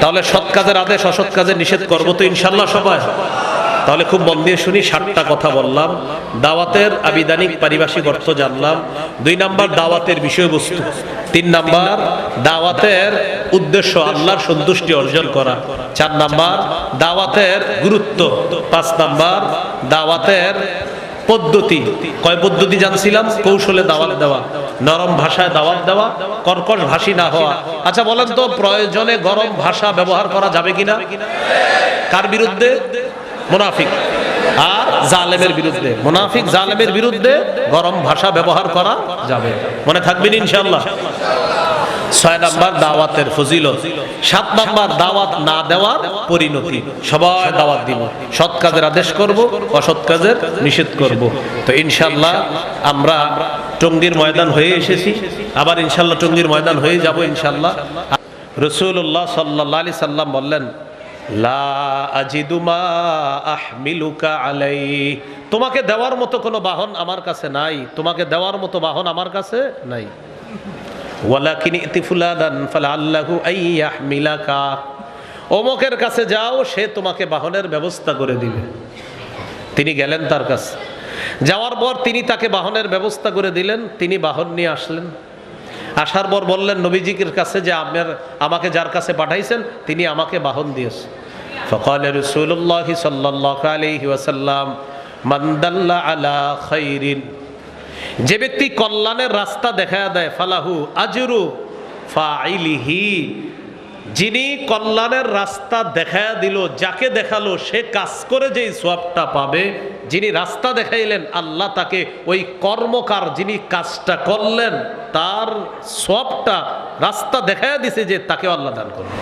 তাহলে সৎ কাজের আদেশ, অসৎ কাজের নিষেধ করব তো ইনশাল্লাহ সবাই। তাহলে খুব মন দিয়ে শুনি ষাটটা কথা বললাম। দাওয়াতের আবিধানিক পারিভাষিক অর্থ জানলাম। দুই নাম্বার, দাওয়াতের বিষয়বস্তু। তিন নাম্বার, দাওয়াতের উদ্দেশ্য আল্লাহর সন্তুষ্টি অর্জন করা। চার নাম্বার, দাওয়াতের গুরুত্ব। পাঁচ নাম্বার, দাওয়াতের পদ্ধতি। কয় পদ্ধতি জানছিলাম? কৌশলে দাওয়াত দেওয়া, নরম ভাষায় দাওয়াত দেওয়া, কর্কশ ভাষী না হওয়া। আচ্ছা বলেন তো, প্রয়োজনে গরম ভাষা ব্যবহার করা যাবে কিনা? কার বিরুদ্ধে? মুনাফিক। আর জালেমের বিরুদ্ধে। মুনাফিক জালেমের বিরুদ্ধে গরম ভাষা ব্যবহার করা যাবে। মনে থাকবেন ইনশাল্লাহ ছয় নাম্বার দাওয়াতের ফজিলত। সাত নাম্বার দাওয়াত না দেওয়ার পরিণতি। সবাই দাওয়াত দিব। সৎ কাজের আদেশ করব, অসৎ কাজের নিষেধ করব। তো ইনশাল্লাহ আমরা টঙ্গীর ময়দান হয়ে এসেছি। আবার ইনশাল্লাহ টঙ্গীর ময়দান হয়ে যাব ইনশাল্লাহ রসুল্লাহ সাল্লাহ আলি সাল্লাম বললেন তোমাকে দেওয়ার মতো কোনো বাহন আমার কাছে নাই। তোমাকে দেওয়ার মতো বাহন আমার কাছে নাই। ওয়ালাকিন ইতিফুলাদান ফালাল্লাহু আইয়াহমিলাকা অমুকের কাছে যাও, সে তোমাকে বাহনের ব্যবস্থা করে দিবে। তিনি গেলেন তার কাছে। যাওয়ার পর তিনি তাকে বাহনের ব্যবস্থা করে দিলেন, তিনি বাহন নিয়ে আসলেন। আসার পর বললেন, নবীজির কাছে যে আপনার আমাকে যার কাছে পাঠাইছেন, তিনি আমাকে বাহন দিয়েছে। ফকাল রসুল্লাহ সাল্লাহ আলহি ওয়াসাল্লাম আলা খৈরিন যে ব্যক্তি কল্যাণের রাস্তা দেখা দেয়, ফালাহু আজরু ফাইলিহি যিনি কল্যাণের রাস্তা দেখা দিল, যাকে দেখাল, সে কাজ করে যেই সোয়াবটা পাবে, যিনি রাস্তা দেখাইলেন, আল্লাহ তাকে ওই কর্মকার যিনি কাজটা করলেন, তার সোয়াবটা রাস্তা দেখায় দিছে যে তাকে আল্লাহ দান করবে।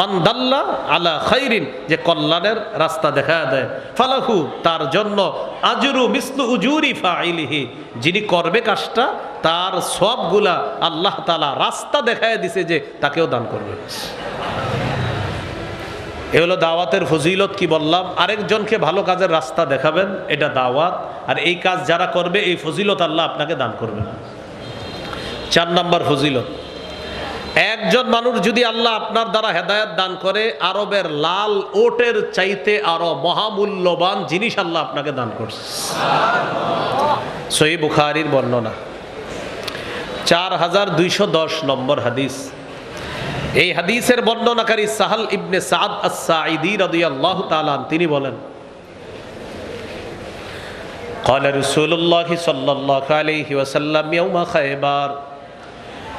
মান্দাল্লা আলা খাইরিন, যে কল্যাণের রাস্তা দেখা দেয়। ফালাহু, তার জন্য আজরু মিসলু উজুরি ফাইলিহি যিনি করবে কাজটা, তার সবগুলা আল্লাহ তালা রাস্তা দেখায় দিছে যে তাকেও দান করবে। এ হলো দাওয়াতের ফজিলত কি বললাম? আরেকজনকে ভালো কাজের রাস্তা দেখাবেন, এটা দাওয়াত। আর এই কাজ যারা করবে, এই ফজিলত আল্লাহ আপনাকে দান করবেন। চার নাম্বার ফজিলত একজন মানুষ যদি আল্লাহ আপনার দ্বারা হেদায়ত দান করে আরবের লাল ওটের চাইতে আরো মহামূল্যবান জিনিস আল্লাহ আপনাকে দান করছে সই বুখারির বর্ণনা চার হাজার দুইশো দশ নম্বর হাদিস এই হাদিসের বর্ণনাকারী সাহাল ইবনে সাদ আসাঈদি রাদিয়াল্লাহু তাআলা তিনি বলেন قال رسول الله صلى الله عليه وسلم يوم خيبر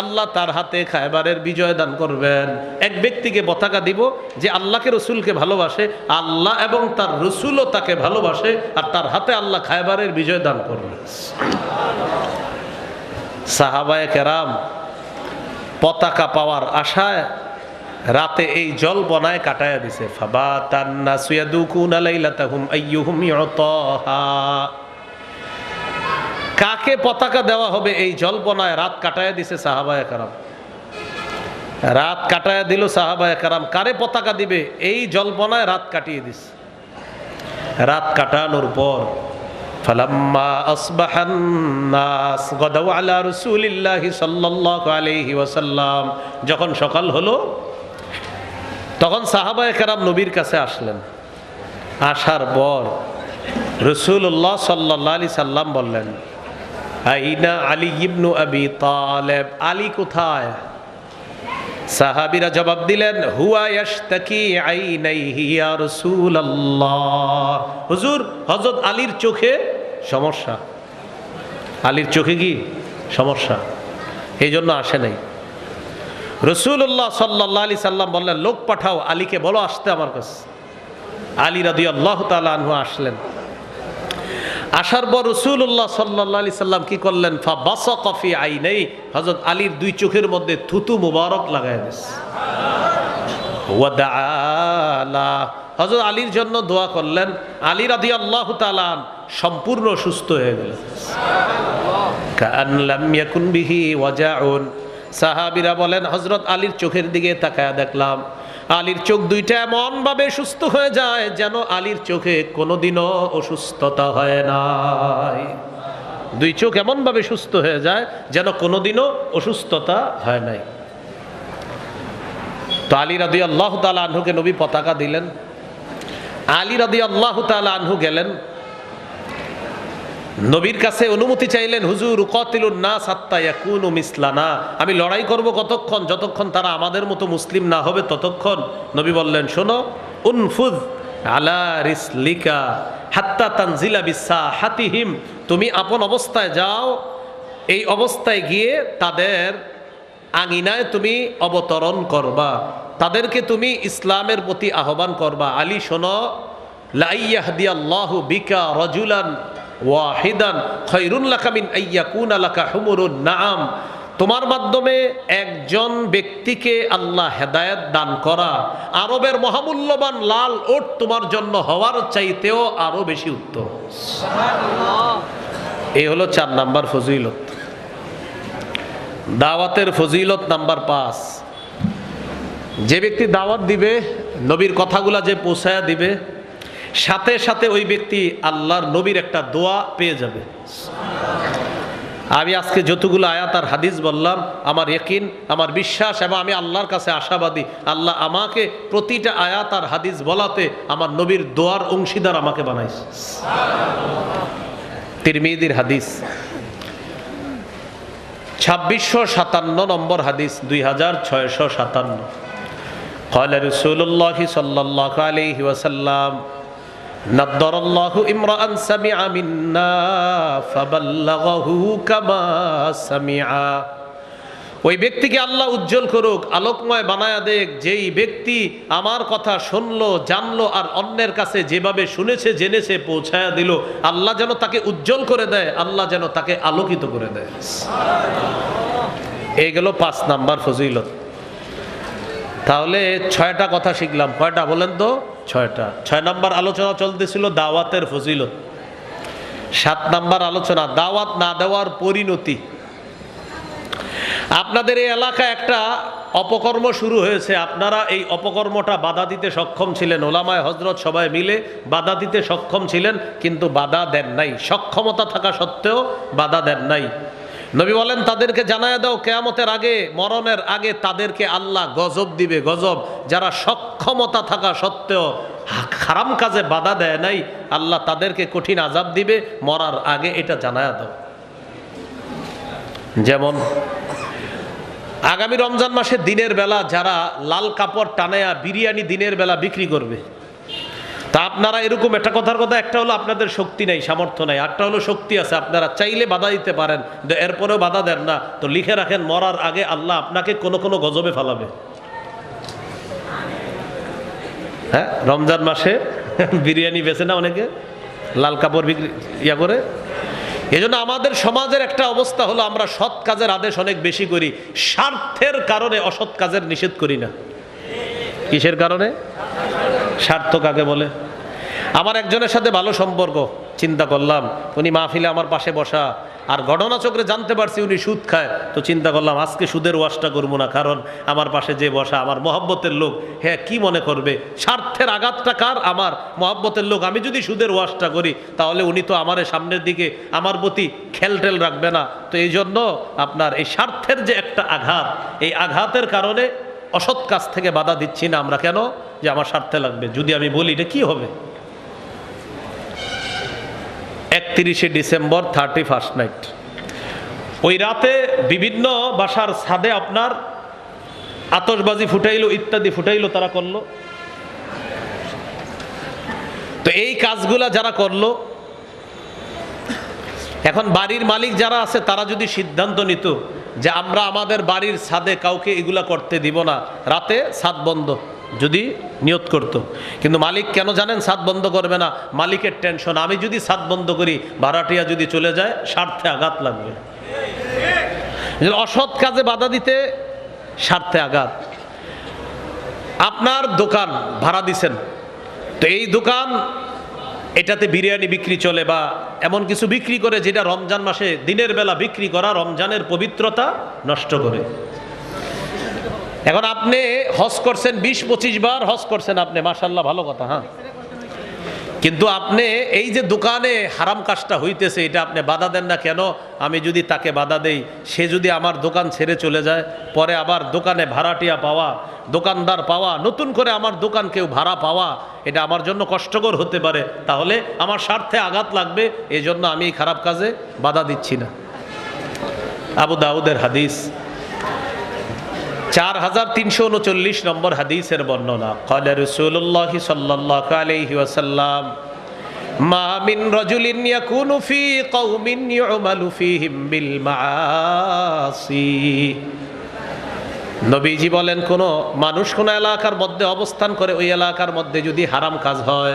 আল্লাহ তার হাতে বিজয় দান করবেন। এক ব্যক্তিকে পতাকা দিব যে আল্লাহকে, রসুলকে ভালোবাসে, আল্লাহ এবং তার রসুলও তাকে ভালোবাসে আর তার হাতে আল্লাহ খায়বারের বিজয় দান করবেন। সাহাবায়ে কেরাম পতাকা পাওয়ার আশায় রাতে এই জল বনায় কাটায়া দিছে। ফাবা তান্না সুয়াদুকুন আলাইলাতাহুম আইয়ুহুম ইউতাহা। কাকে পতাকা দেওয়া হবে এই জল্পনায় রাত কাটায় দিছে সাহাবায় কারাম। রাত কাটায় দিল সাহাবায় কারাম, কারে পতাকা দিবে? এই জল্পনায় রাত কাটিয়ে দিছে। রাত কাটানোর পর, ফালাম্মা আসবাহান নাস, গদাউ আলা রাসূলিল্লাহি সাল্লাল্লাহু আলাইহি ওয়াসাল্লাম। যখন সকাল হলো, তখন সাহাবায়ে কেরাম নবীর কাছে আসলেন। আসার পর রসুল্লাহ সাল্লাহ আলি সাল্লাম বললেন আইনা আলী ইবনু আবি তালেব। আলী কোথায়? সাহাবিরা জবাব দিলেন, হুয়া ইয়াশতাকি আইনাইহি ইয়া রাসূলুল্লাহ। হুজুর, হযরত আলীর চোখে সমস্যা। আলীর চোখে কি সমস্যা? এই জন্য আসে নাই। রসুল্লাহ সাল্লাহ আলি সাল্লাম বললেন, লোক পাঠাও, আলীকে বলো, আসতে আমার কাছে। আলী রাদি আল্লাহ তালু আসলেন। আসার পর রসুল্লাহ সাল্লাহ আলি সাল্লাম কি করলেন? ফা বাস কফি আই নেই হজরত আলীর দুই চোখের মধ্যে থুতু মুবারক লাগাই দিস হযরত আলীর জন্য দোয়া করলেন। আলী রাদিয়াল্লাহু তাআলা সম্পূর্ণ সুস্থ হয়ে গেলেন। সাহাবীরা বলেন, হযরত আলীর চোখের দিকে তাকায়া দেখলাম। আলীর চোখ দুইটা এমন ভাবে সুস্থ হয়ে যায় যেন আলীর চোখে কোনোদিনও অসুস্থতা হয় নাই। দুই চোখ এমন ভাবে সুস্থ হয়ে যায় যেন কোনোদিনও অসুস্থতা হয় নাই। তো আলী রাদি আল্লাহ তালা আনহুকে নবী পতাকা দিলেন। আলী রাদি আল্লাহ তালা আনহু গেলেন। নবীর কাছে অনুমতি চাইলেন, হুজুর কতিলুন না সাত্তা ইয়াকুনু মিসলানা। আমি লড়াই করব কতক্ষণ? যতক্ষণ তারা আমাদের মতো মুসলিম না হবে, ততক্ষণ নবী বললেন, শোনো, উনফুজ আলা রিসলিকা হাত্তা তানজিলা বিসা হাতিহিম তুমি আপন অবস্থায় যাও, এই অবস্থায় গিয়ে তাদের আঙিনায় তুমি অবতরণ করবা। তাদেরকে তুমি ইসলামের প্রতি আহ্বান করবা। আলী, শোনো লাইয়াহদি আল্লাহু বিকা রজুলান ওয়াহিদান আইয়াকুন আলাকা হুমুরুন নাম তোমার মাধ্যমে একজন ব্যক্তিকে আল্লাহ হেদায়ত দান করা আরবের মহামূল্যবান লাল ওট তোমার জন্য হওয়ার চাইতেও আরও বেশি উত্তম। এই হলো চার নাম্বার ফজিলত। দাওয়াতের ফজিলত নাম্বার পাঁচ। যে ব্যক্তি দাওয়াত দিবে নবীর কথাগুলা যে পৌঁছায়া দিবে সাথে সাথে ওই ব্যক্তি আল্লাহর নবীর একটা দোয়া পেয়ে যাবে আমি আজকে যতগুলো আয়াত আর হাদিস বললাম আমার ইকিন আমার বিশ্বাস এবং আমি আল্লাহর কাছে আশাবাদী আল্লাহ আমাকে প্রতিটা আয়াত আর হাদিস বলাতে আমার নবীর দোয়ার অংশীদার আমাকে বানাইছে তিরমিদির হাদিস ছাব্বিশশো সাতান্ন নম্বর হাদিস দুই হাজার ছয়শো সাতান্ন قال رسول الله صلى الله عليه وسلم نضر الله امرأ سمع منا فبلغه كما سمع ওই ব্যক্তিকে আল্লাহ উজ্জ্বল করুক আলোকময় বানায়া দেখ যেই ব্যক্তি আমার কথা শুনলো জানলো আর অন্যের কাছে যেভাবে শুনেছে জেনেছে পৌঁছায়া দিল আল্লাহ যেন তাকে উজ্জ্বল করে দেয় আল্লাহ যেন তাকে আলোকিত করে দেয় এই গেল পাঁচ নাম্বার ফজিলত তাহলে ছয়টা কথা শিখলাম কয়টা বলেন তো ছয়টা। ছয় নম্বর আলোচনা চলতেছিল দাওয়াতের ফজিলত। সাত নম্বর আলোচনা, দাওয়াত না দেওয়ার পরিণতি। আপনাদের এই এলাকায় একটা অপকর্ম শুরু হয়েছে। আপনারা এই অপকর্মটা বাধা দিতে সক্ষম ছিলেন। ওলামায় হজরত সবাই মিলে বাধা দিতে সক্ষম ছিলেন, কিন্তু বাধা দেন নাই। সক্ষমতা থাকা সত্ত্বেও বাধা দেন নাই। নবী বলেন, তাদেরকে জানায় দাও, কেয়ামতের আগে, মরণের আগে তাদেরকে আল্লাহ গজব দিবে, গজব। যারা সক্ষমতা থাকা সত্ত্বেও খারাম কাজে বাধা দেয় নাই, আল্লাহ তাদেরকে কঠিন আজাব দিবে, মরার আগে এটা জানায় দাও। যেমন, আগামী রমজান মাসে দিনের বেলা যারা লাল কাপড় টানায়া বিরিয়ানি দিনের বেলা বিক্রি করবে তা আপনারা এরকম একটা কথার কথা, একটা হলো আপনাদের শক্তি নাই, সামর্থ্য নাই আরটা হলো শক্তি আছে, আপনারা চাইলে বাধা দিতে পারেন এরপরেও বাধা দেন না। তো লিখে রাখেন, মরার আগে আল্লাহ আপনাকে কোনো কোনো গজবে ফেলাবে। হ্যাঁ রমজান মাসে বিরিয়ানি বেছে না অনেকে? লাল কাপড় বিক্রি, ইয়া করে? এই আমাদের সমাজের একটা অবস্থা হলো, আমরা সৎ কাজের আদেশ অনেক বেশি করি, স্বার্থের কারণে অসৎ কাজের নিষেধ করি না। কিসের কারণে? স্বার্থ কাকে বলে? আমার একজনের সাথে ভালো সম্পর্ক, চিন্তা করলাম, উনি মাহফিলে আমার পাশে বসা, আর ঘটনা চক্রে জানতে পারছি উনি সুদ খায়, তো চিন্তা করলাম আজকে সুদের ওয়াশটা করব না, কারণ আমার পাশে যে বসা, আমার মহব্বতের লোক হ্যাঁ কি মনে করবে? স্বার্থের আঘাতটা কার আমার? মহব্বতের লোক, আমি যদি সুদের ওয়াশটা করি, তাহলে উনি তো আমার সামনের দিকে, আমার প্রতি খেল টেল রাখবে না। তো এই জন্য আপনার এই স্বার্থের যে একটা আঘাত, এই আঘাতের কারণে অসৎ কাজ থেকে বাধা দিচ্ছি না আমরা কেন? যে আমার স্বার্থে লাগবে। যদি আমি বলি, এটা কি হবে? একত্রিশে ডিসেম্বর, থার্টি ফার্স্ট নাইট। ওই রাতে বিভিন্ন বাসার ছাদে আপনার আতসবাজি ফুটাইলো, ইত্যাদি ফুটাইলো তারা করল। তো এই কাজগুলা যারা করল, এখন বাড়ির মালিক যারা আছে, তারা যদি সিদ্ধান্ত নিত যে আমরা আমাদের বাড়ির ছাদে কাউকে এগুলা করতে দিব না। রাতে ছাদ বন্ধ, যদি নিয়ত করত। কিন্তু মালিক কেন জানেন ছাদ বন্ধ করবে না? মালিকের টেনশন, আমি যদি ছাদ বন্ধ করি, ভাড়াটিয়া যদি চলে যায়, স্বার্থে আঘাত লাগবে। অসৎ কাজে বাধা দিতে স্বার্থে আঘাত। আপনার দোকান ভাড়া দিছেন। তো এই দোকান এটাতে বিরিয়ানি বিক্রি চলে বা এমন কিছু বিক্রি করে যেটা রমজান মাসে দিনের বেলা বিক্রি করা, রমজানের পবিত্রতা নষ্ট করে। এখন আপনি হজ করছেন বিশ পঁচিশ বার, হজ করছেন আপনি মাসাল্লাহ ভালো কথা হ্যাঁ। কিন্তু আপনি এই যে দোকানে হারাম কাজটা হইতেছে, এটা আপনি বাধা দেন না কেন? আমি যদি তাকে বাধা দেই, সে যদি আমার দোকান ছেড়ে চলে যায়, পরে আবার দোকানে ভাড়াটিয়া পাওয়া, দোকানদার পাওয়া, নতুন করে আমার দোকান কেউ ভাড়া পাওয়া, এটা আমার জন্য কষ্টকর হতে পারে, তাহলে আমার স্বার্থে আঘাত লাগবে এই জন্য আমি এই খারাপ কাজে বাধা দিচ্ছি না। আবু দাউদের হাদিস চার হাজার তিনশো উনচল্লিশ নম্বর হাদিসের বর্ণনা। কলে মামিন নবীজি বলেন, কোন মানুষ কোনো এলাকার মধ্যে অবস্থান করে, ওই এলাকার মধ্যে যদি হারাম কাজ হয়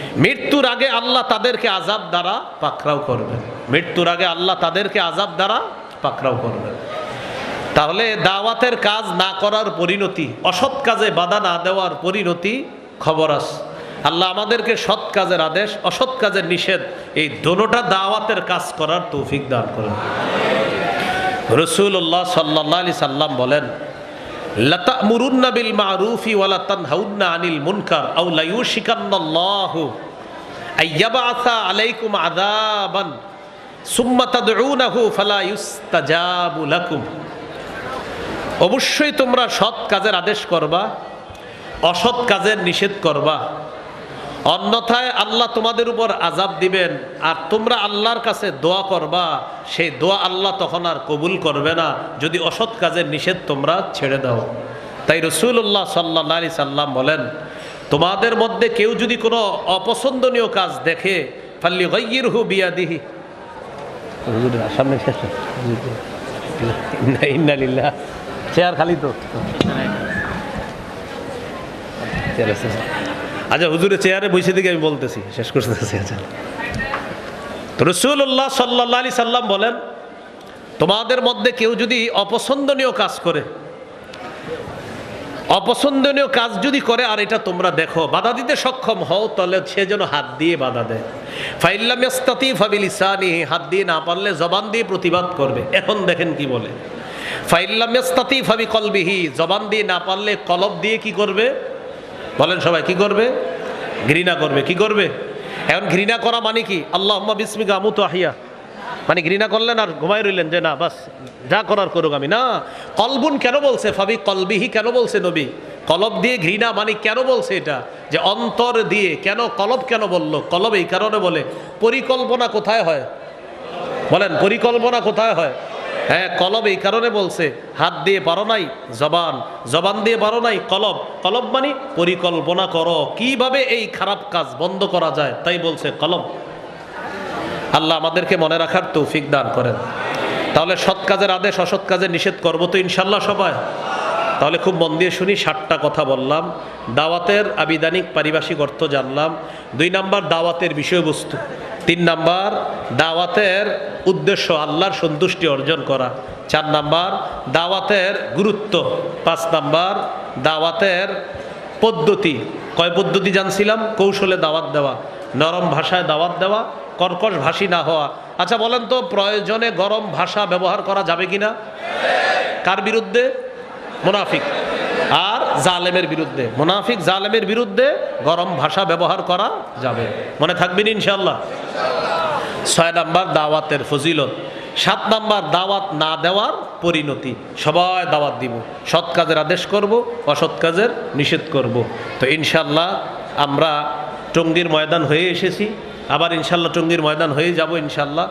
মৃত্যুর আগে আল্লাহ তাদেরকে আজাব দ্বারা পাকড়াও করবেন। মৃত্যুর আগে আল্লাহ তাদেরকে আজাব দ্বারা পাকড়াও করবেন। তাহলে দাওয়াতের কাজ না করার পরিণতি, অসৎ কাজে বাধা না দেওয়ার পরিণতি খবর আছে। আল্লাহ আমাদেরকে সৎ কাজের আদেশ, অসৎ কাজের নিষেধ, এই দোনোটা দাওয়াতের কাজ করার তৌফিক দান করেন। রসুল্লাহ সাল্লাহ আলি সাল্লাম বলেন বিল মারুফি ওয়ালা তানহাউন্না আনিল মুনকার আও লায়ুশিকান্নাল্লাহু আইয়াবাসা আলাইকুম আযাবান সুম্মা তাদউনাহু ফালা ইউস্তাজাবু লাকুম। অবশ্যই তোমরা সৎ কাজের আদেশ করবা, অসৎ কাজের নিষেধ করবা। অন্যথায় আল্লাহ তোমাদের উপর আজাব দিবেন, আর তোমরা আল্লাহর কাছে দোয়া করবা, সেই দোয়া আল্লাহ তখন আর কবুল করবে না, যদি অসৎ কাজের নিষেধ তোমরা ছেড়ে দাও। তাই রসুল্লাহ সাল্লাহ আলি সাল্লাম বলেন, তোমাদের মধ্যে কেউ যদি কোনো অপছন্দনীয় কাজ দেখে ফাল্লি গৈর হু বিয়া দিহি চেয়ার খালি তো। আচ্ছা হুজুরের চেয়ারে বসে দিকে আমি বলতেছি, শেষ করতেছি আচ্ছা। তো রসুল্লাহ সাল্লাহ আলি সাল্লাম বলেন, তোমাদের মধ্যে কেউ যদি অপছন্দনীয় কাজ করে, অপছন্দনীয় কাজ যদি করে আর এটা তোমরা দেখো, বাধা দিতে সক্ষম হও, তাহলে সে যেন হাত দিয়ে বাধা দেয়। ফাইল্লামিয়াস্তাতি ফাবিল ইসানি, হাত দিয়ে না পারলে জবান দিয়ে প্রতিবাদ করবে। এখন দেখেন কি বলে। ফাইল্লামিয়াস্তাতি ফাবি কলবিহি, জবান দিয়ে না পারলে কলব দিয়ে কি করবে? বলেন সবাই, কি করবে? ঘৃণা করবে। কি করবে? এখন ঘৃণা করা মানে কি? আল্লাহ বিস্মিকা আমু তো আহিয়া মানে ঘৃণা করলেন আর ঘুমাই রইলেন যে না, বাস, যা করার করুক আমি। না, কলবুন কেন বলছে ফাবি কলবিহি? কেন বলছে নবী? কলব দিয়ে ঘৃণা মানে কেন বলছে এটা? যে অন্তর দিয়ে কেন, কলব কেন বলল? কলব এই কারণে বলে, পরিকল্পনা কোথায় হয়? বলেন, পরিকল্পনা কোথায় হয়? হ্যাঁ কলব এই কারণে বলছে, হাত দিয়ে পারো নাই, জবান জবান দিয়ে পারো নাই, কলব। কলব মানে পরিকল্পনা করো, কীভাবে এই খারাপ কাজ বন্ধ করা যায়, তাই বলছে কলব। আল্লাহ আমাদেরকে মনে রাখার তৌফিক দান করেন। তাহলে সৎ কাজের আদেশ, অসৎ কাজে নিষেধ করব তো ইনশাল্লাহ সবাই। তাহলে খুব মন দিয়ে শুনি ষাটটা কথা বললাম। দাওয়াতের আবিধানিক পারিভাষিক অর্থ জানলাম। দুই নাম্বার, দাওয়াতের বিষয়বস্তু। তিন নাম্বার, দাওয়াতের উদ্দেশ্য আল্লাহর সন্তুষ্টি অর্জন করা। চার নাম্বার, দাওয়াতের গুরুত্ব। পাঁচ নাম্বার, দাওয়াতের পদ্ধতি। কয় পদ্ধতি জানছিলাম? কৌশলে দাওয়াত দেওয়া, নরম ভাষায় দাওয়াত দেওয়া, কর্কশ ভাষী না হওয়া। আচ্ছা বলেন তো, প্রয়োজনে গরম ভাষা ব্যবহার করা যাবে কি না কার বিরুদ্ধে? মুনাফিক। আর জালেমের বিরুদ্ধে। মুনাফিক জালেমের বিরুদ্ধে গরম ভাষা ব্যবহার করা যাবে। মনে থাকবেন ইনশাল্লাহ ছয় নাম্বার দাওয়াতের ফজিলত। সাত নাম্বার দাওয়াত না দেওয়ার পরিণতি। সবাই দাওয়াত দিব। সৎ কাজের আদেশ করব, অসৎ কাজের নিষেধ করব। তো ইনশাল্লাহ আমরা টঙ্গীর ময়দান হয়ে এসেছি। আবার ইনশাল্লাহ টঙ্গীর ময়দান হয়ে যাব ইনশাল্লাহ